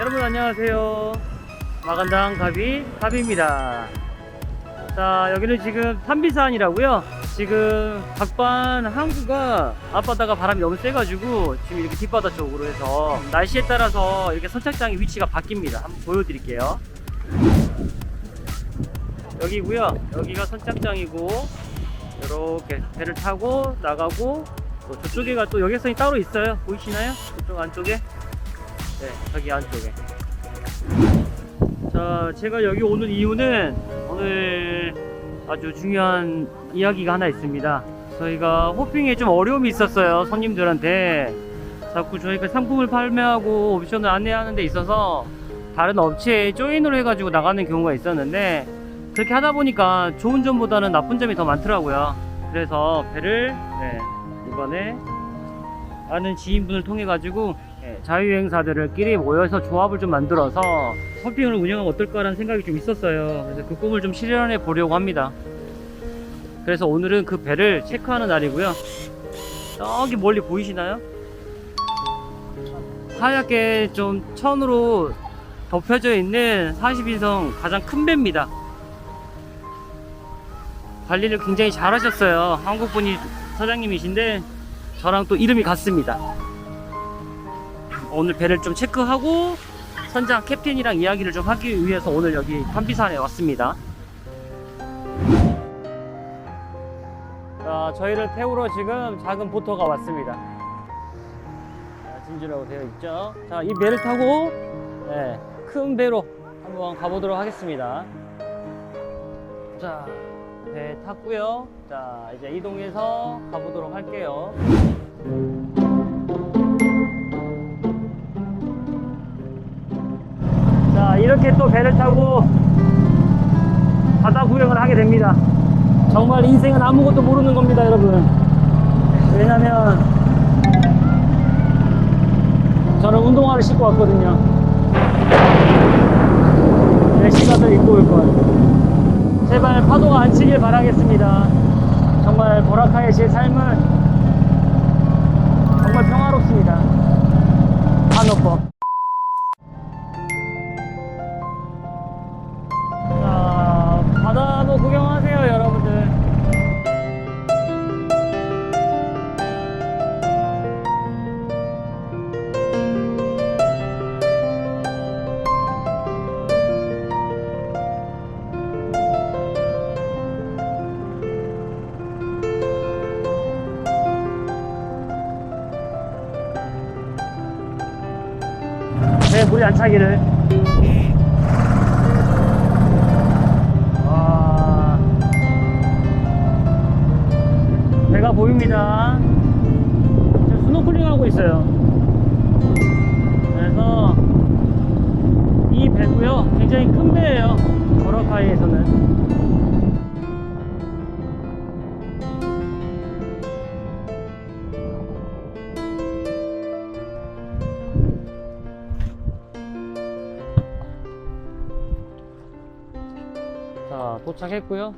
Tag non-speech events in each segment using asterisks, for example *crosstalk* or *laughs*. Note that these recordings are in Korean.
여러분 안녕하세요. 마간당 가비 가비입니다. 자 여기는 지금 탄비산이라고요. 지금 각반 항구가 앞바다가 바람이 너무 세가지고 지금 이렇게 뒷바다 쪽으로 해서 날씨에 따라서 이렇게 선착장의 위치가 바뀝니다. 한번 보여드릴게요. 여기고요. 여기가 선착장이고 이렇게 배를 타고 나가고 또 저쪽에가 또 여객선이 따로 있어요. 보이시나요? 저쪽 안쪽에. 네, 저기 안쪽에. 자, 제가 여기 오는 이유는 오늘 아주 중요한 이야기가 하나 있습니다. 저희가 호핑에 좀 어려움이 있었어요. 손님들한테. 자꾸 저희가 상품을 판매하고 옵션을 안내하는 데 있어서 다른 업체에 조인으로 해가지고 나가는 경우가 있었는데 그렇게 하다 보니까 좋은 점보다는 나쁜 점이 더 많더라고요. 그래서 배를 네, 이번에 아는 지인분을 통해 가지고 자유여행사들끼리 모여서 조합을 좀 만들어서 쇼핑을 운영하면 어떨까라는 생각이 좀 있었어요. 그래서 그 꿈을 좀 실현해 보려고 합니다. 그래서 오늘은 그 배를 체크하는 날이고요. 저기 멀리 보이시나요? 하얗게 좀 천으로 덮여져 있는 40인성 가장 큰 배입니다. 관리를 굉장히 잘 하셨어요. 한국분이 사장님이신데 저랑 또 이름이 같습니다. 오늘 배를 좀 체크하고 선장 캡틴이랑 이야기를 좀 하기 위해서 오늘 여기 탄비산에 왔습니다. 자, 저희를 태우러 지금 작은 보터가 왔습니다. 자, 진주라고 되어 있죠. 자, 이 배를 타고 네, 큰 배로 한번 가보도록 하겠습니다. 자, 배 탔고요. 자, 이제 이동해서 가보도록 할게요. 이렇게 또 배를 타고 바다 구경을 하게 됩니다. 정말 인생은 아무것도 모르는 겁니다, 여러분. 왜냐면 저는 운동화를 신고 왔거든요. 내 시간을 입고 올 걸. 제발 파도가 안 치길 바라겠습니다. 정말 보라카의 제 삶은 정말 평화롭습니다. 네, 물이 안 차기를. 와. 배가 보입니다. 지금 스노클링 하고 있어요. 그래서 이 배고요. 굉장히 큰 배예요. 버럭하이에서는. 자, 도착했고요.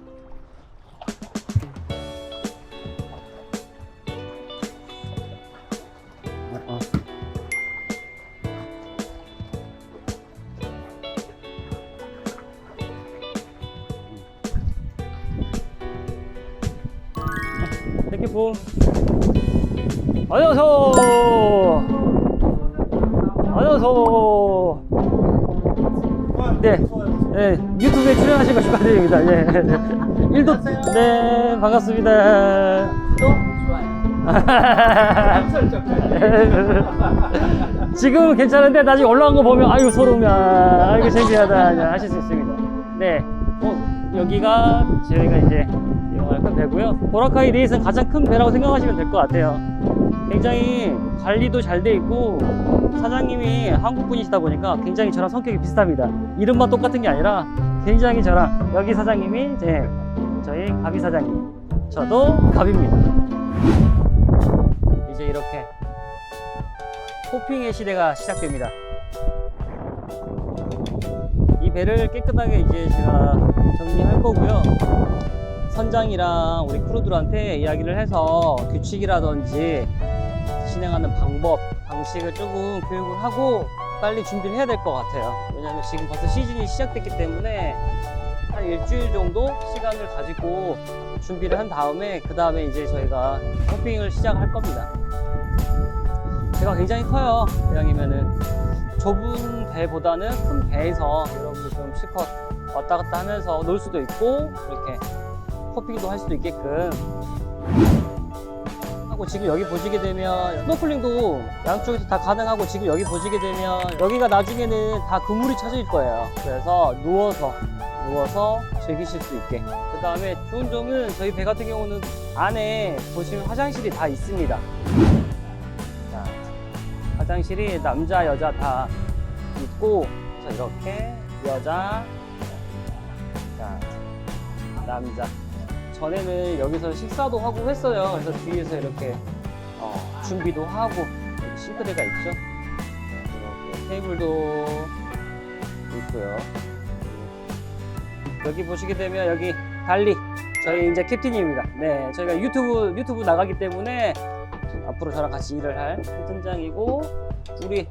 안녕하세요. 안녕하세요. 네, 네, 유튜브에 출연하신 거 축하드립니다. 예. *laughs* 일도 네, 반갑습니다. *laughs* 지금은 괜찮은데 나중에 올라온 거 보면 아유 소름이야, 아이고 창피하다 하실 수 있습니다. 네, 어, 여기가 저희가 이제 이용할 큰 배고요. 보라카이 레이스는 가장 큰 배라고 생각하시면 될 것 같아요. 굉장히 관리도 잘 돼 있고 사장님이 한국 분이시다 보니까 굉장히 저랑 성격이 비슷합니다. 이름만 똑같은 게 아니라 굉장히 저랑 여기 사장님이 이제 저희 가비 사장님, 저도 가비입니다. 이제 이렇게 호핑의 시대가 시작됩니다. 이 배를 깨끗하게 이제 제가 정리할 거고요. 선장이랑 우리 크루들한테 이야기를 해서 규칙이라든지 진행하는 방법, 방식을 조금 교육을 하고 빨리 준비를 해야 될 것 같아요. 왜냐하면 지금 벌써 시즌이 시작됐기 때문에 한 일주일 정도 시간을 가지고 준비를 한 다음에 그 다음에 이제 저희가 호핑을 시작할 겁니다. 배가 굉장히 커요. 이왕이면은 좁은 배보다는 큰 배에서 여러분들 좀 실컷 왔다 갔다 하면서 놀 수도 있고 이렇게 호핑도 할 수도 있게끔 하고 지금 여기 보시게 되면 스노클링도 양쪽에서 다 가능하고 지금 여기 보시게 되면 여기가 나중에는 다 그물이 쳐질 거예요. 그래서 누워서 누워서 즐기실 수 있게. 그 다음에 좋은 점은 저희 배 같은 경우는 안에 보시면 화장실이 다 있습니다. 자, 화장실이 남자 여자 다 있고 자 이렇게 여자 자 남자 전에는 여기서 식사도 하고 했어요. 그래서 뒤에서 이렇게 어, 준비도 하고 싱크대가 있죠. 이렇게 테이블도 있고요. 여기 보시게 되면 여기 달리 저희 이제 캡틴입니다. 네, 저희가 유튜브 유튜브 나가기 때문에 앞으로 저랑 같이 일을 할 팀장이고 우리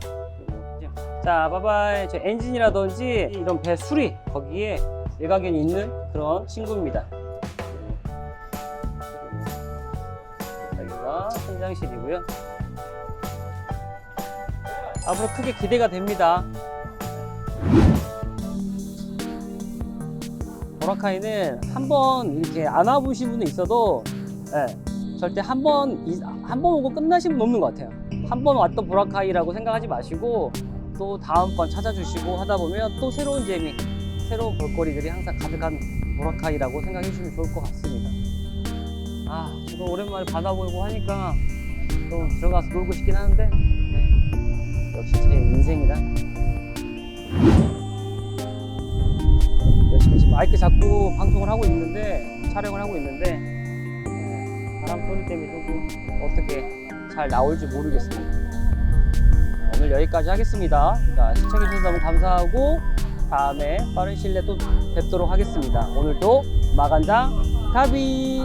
자 바바이 저 엔진이라든지 이런 배 수리 거기에 일가견이 있는 그런 친구입니다. 여기가 현장실이고요. 앞으로 크게 기대가 됩니다. 보라카이는 한번 이렇게 안 와보신 분은 있어도 예, 절대 한 번 한 번 오고 끝나신 분 없는 것 같아요. 한 번 왔던 보라카이라고 생각하지 마시고 또 다음 번 찾아주시고 하다 보면 또 새로운 재미, 새로운 볼거리들이 항상 가득한 보라카이라고 생각해 주시면 좋을 것 같습니다. 아, 저도 오랜만에 바다 보고 하니까 또 들어가서 놀고 싶긴 하는데 네, 역시 제 인생이다. 열심히 지금 마이크 잡고 방송을 하고 있는데 촬영을 하고 있는데 네, 바람 소리 때문에 조금 어떻게 잘 나올지 모르겠습니다. 자, 오늘 여기까지 하겠습니다. 자, 시청해주셔서 너무 감사하고 다음에 빠른 시일 내에 또 뵙도록 하겠습니다. 오늘도 마간장 가비